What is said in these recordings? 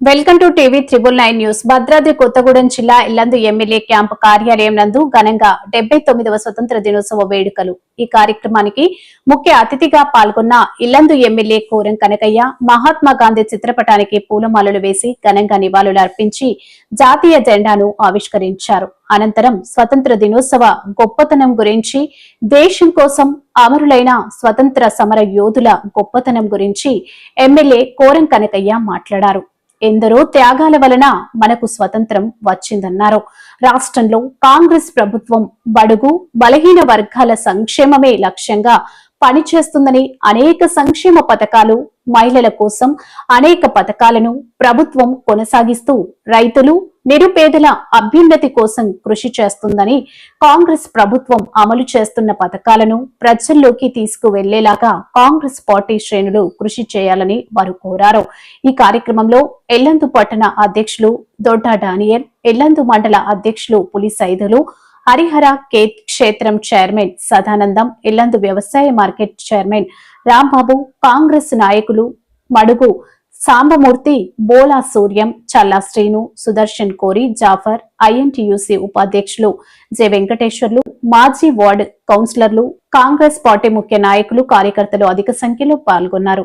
Welcome to TV triple nine news. Bhadradri Kothagudem జిల్లా Yellandu MLA camp కార్యాలయం నందు ఘనంగా డెబ్బై తొమ్మిదవ స్వతంత్ర దినోత్సవ వేడుకలు. ఈ కార్యక్రమానికి ముఖ్య అతిథిగా పాల్గొన్న ఇల్లందు ఎమ్మెల్యే కోరం కనకయ్య మహాత్మా గాంధీ చిత్రపటానికి పూలమాలలు వేసి ఘనంగా నివాళులు అర్పించి జాతీయ జెండాను ఆవిష్కరించారు. అనంతరం స్వతంత్ర దినోత్సవ గొప్పతనం గురించి దేశం కోసం అమరులైన స్వతంత్ర సమర యోధుల గొప్పతనం గురించి ఎమ్మెల్యే కోరం కనకయ్య మాట్లాడారు. ఎందరో త్యాగాల వలన మనకు స్వతంత్రం వచ్చిందన్నారు. రాష్ట్రంలో కాంగ్రెస్ ప్రభుత్వం బడుగు బలహీన వర్గాల సంక్షేమమే లక్ష్యంగా పనిచేస్తుందని అనేక సంక్షేమ పథకాలు మహిళల కోసం అనేక పథకాలను ప్రభుత్వం కొనసాగిస్తూ రైతులు నిరుపేదల అభ్యున్నతి కోసం కృషి చేస్తుందని కాంగ్రెస్ ప్రభుత్వం అమలు చేస్తున్న పథకాలను ప్రజల్లోకి తీసుకువెళ్ళేలాగా కాంగ్రెస్ పార్టీ శ్రేణులు కృషి చేయాలని వారు కోరారు. ఈ కార్యక్రమంలో ఎల్లందు పట్టణ అధ్యక్షులు దొడ్డ డానియల్ ఎల్లందు మండల అధ్యక్షులు పులి సైదులు హరిహర కేత్ క్షేత్రం చైర్మన్ సదానందం ఇల్లందు వ్యవసాయ మార్కెట్ చైర్మన్ రాంబాబు కాంగ్రెస్ నాయకులు మడుగు సాంబమూర్తి బోలా సూర్యం చల్లా శ్రీను సుదర్శన్ కోరి జాఫర్ ఐఎన్టీయూసీ ఉపాధ్యక్షులు జె వెంకటేశ్వర్లు మాజీ వార్డు కౌన్సిలర్లు కాంగ్రెస్ పార్టీ ముఖ్య నాయకులు కార్యకర్తలు అధిక సంఖ్యలో పాల్గొన్నారు.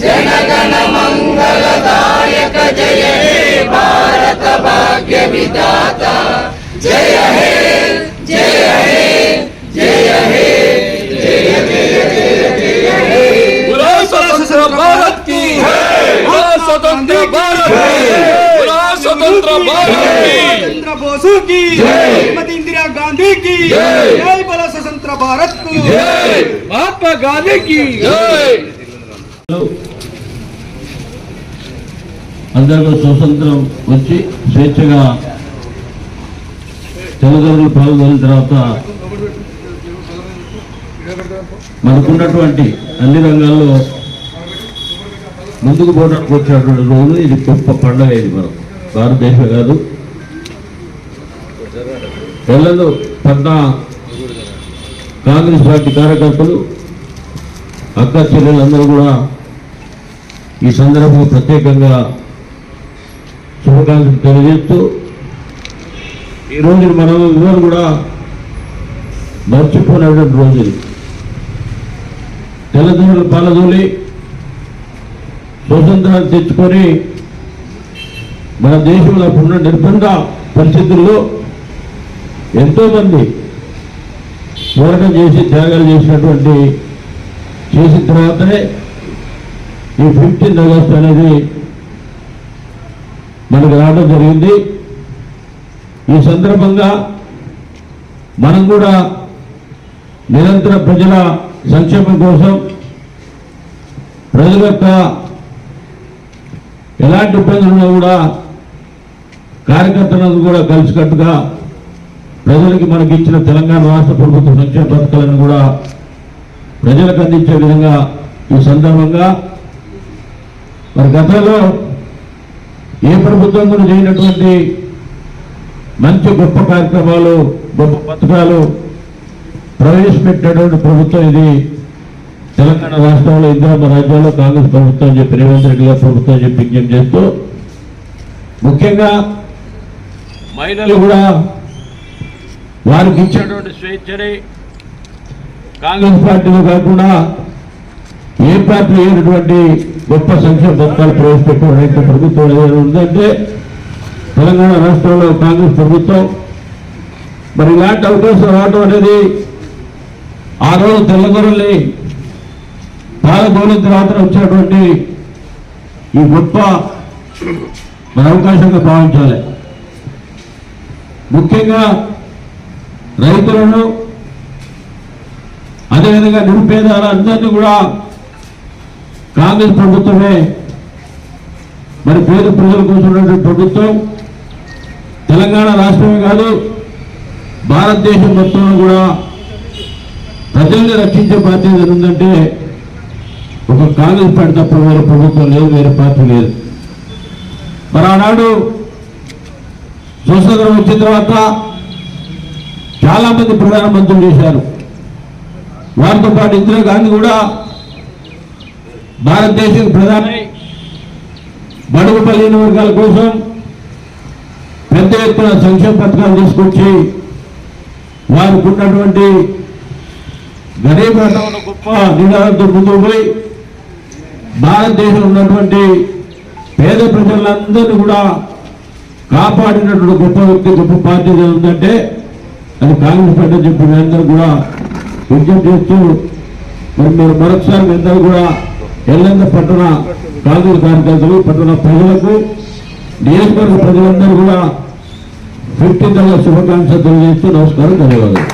जनगण मंगलदायक जय हे भारत भाग्य विदाता जय हे जय हे जय हे जय जय जय जय हे स्वतंत्र भारत की स्वतंत्र भारत की बोलो स्वतंत्र भारत की। बोसु की जय इंदिरा गांधी की जय। స్వతంత్ర భారత్ మహాత్మా గాంధీకి. అందరూ స్వతంత్రం వచ్చి స్వేచ్ఛగా తెలుగు పాల్గొన్న తర్వాత మనకున్నటువంటి అన్ని రంగాల్లో ముందుకు పోవడానికి వచ్చినటువంటి రోజు ఇది గొప్ప పండుగ ఇది మనం. భారతదేశం కాదు. తెల్లలు పద్నా కాంగ్రెస్ పార్టీ కార్యకర్తలు అక్క చెల్లెలందరూ కూడా ఈ సందర్భంలో ప్రత్యేకంగా శుభాకాంక్షలు తెలియజేస్తూ ఈ రోజు మనం ఎవరు కూడా మర్చిపోయినటువంటి రోజు ఇది. తెల్లదూరులు పాలదూలి స్వతంత్రాన్ని తెచ్చుకొని మన దేశంలో అప్పుడున్న నిర్బంధ పరిస్థితుల్లో ఎంతోమంది పోరాటం చేసి త్యాగాలు చేసినటువంటి చేసిన తర్వాతనే ఈ ఫిఫ్టీన్త్ ఆగస్ట్ అనేది మనకు రావడం జరిగింది. ఈ సందర్భంగా మనం కూడా నిరంతర ప్రజల సంక్షేమం కోసం ప్రజల యొక్క ఎలాంటి ఇబ్బందులు కూడా కార్యకర్తలను కూడా కలిసికట్టుగా ప్రజలకి మనకి ఇచ్చిన తెలంగాణ రాష్ట్ర ప్రభుత్వ సంక్షేమ పథకాలను కూడా ప్రజలకు అందించే విధంగా ఈ సందర్భంగా మరి గతంలో ఏ ప్రభుత్వం కూడా చేయనటువంటి మంచి గొప్ప కార్యక్రమాలు గొప్ప పథకాలు ప్రవేశపెట్టినటువంటి ప్రభుత్వం ఇది. తెలంగాణ రాష్ట్రంలో ఇందిరమ్మ రాజ్యాల్లో కాంగ్రెస్ ప్రభుత్వం అని చెప్పి రేవంత్ రెడ్డి గారు ప్రభుత్వం చెప్పి విజ్ఞప్తి చేస్తూ ముఖ్యంగా మహిళలు కూడా వారికి ఇచ్చినటువంటి స్వేచ్ఛని కాంగ్రెస్ పార్టీలో కాకుండా ఏ పార్టీ లేనటువంటి గొప్ప సంక్షేమ పథకాలు ప్రవేశపెట్టిన ప్రభుత్వం ఏదైనా ఉందంటే తెలంగాణ రాష్ట్రంలో కాంగ్రెస్ ప్రభుత్వం. మరి ఇలాంటి అవకాశం రావడం అనేది ఆ రోజు తెల్లగొరల్ని పాలగోలిన తర్వాత వచ్చినటువంటి ఈ గొప్ప మరి అవకాశంగా భావించాలి. ముఖ్యంగా రైతులను అదేవిధంగా నిరుపేదలందరినీ కూడా కాంగ్రెస్ ప్రభుత్వమే మరి పేద ప్రజల కోసం ప్రభుత్వం. తెలంగాణ రాష్ట్రమే కాదు భారతదేశం మొత్తం కూడా ప్రజల్ని రక్షించే బాధ్యత ఉందంటే ఒక కాంగ్రెస్ పార్టీ తప్ప వేరే ప్రభుత్వం లేదు వేరే పార్టీ లేదు. మరి ఆనాడు స్వతంత్రం వచ్చిన తర్వాత చాలా మంది ప్రధానమంత్రులు చేశారు. వారితో పాటు ఇందిరాగాంధీ కూడా భారతదేశం ప్రధాని. బడుగు పల్లిన వర్గాల కోసం పెద్ద ఎత్తున సంక్షేమ పథకాలు తీసుకొచ్చి వారికి ఉన్నటువంటి గరీబ్ రథంలో గొప్ప నినాదంతో ముందుకు పోయి భారతదేశంలో ఉన్నటువంటి పేద ప్రజలందరినీ కూడా కాపాడినటువంటి గొప్ప వ్యక్తి గొప్ప పార్టీ ఉందంటే అది కాంగ్రెస్ పార్టీ చెప్పిన అందరూ కూడా విజ్ఞప్తి చేస్తూ మరి మీరు మరొకసారి మీ అందరూ కూడా ఎల్లంద పట్టణ కాంగ్రెస్ కార్యకర్తలు పట్టణ ప్రజలకు నియోజకవర్గ ప్రజలందరూ కూడా ఫిఫ్టీన్త్ శుభాకాంక్షలు తెలియజేస్తూ నమస్కారం ధన్యవాదాలు.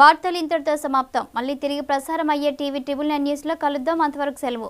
వార్తలు ఇంతటితో సమాప్తం. మళ్ళీ తిరిగి ప్రసారం అయ్యే టీవీ ట్రిబుల్ నైన్ న్యూస్లో కలుద్దాం. అంతవరకు సెలవు.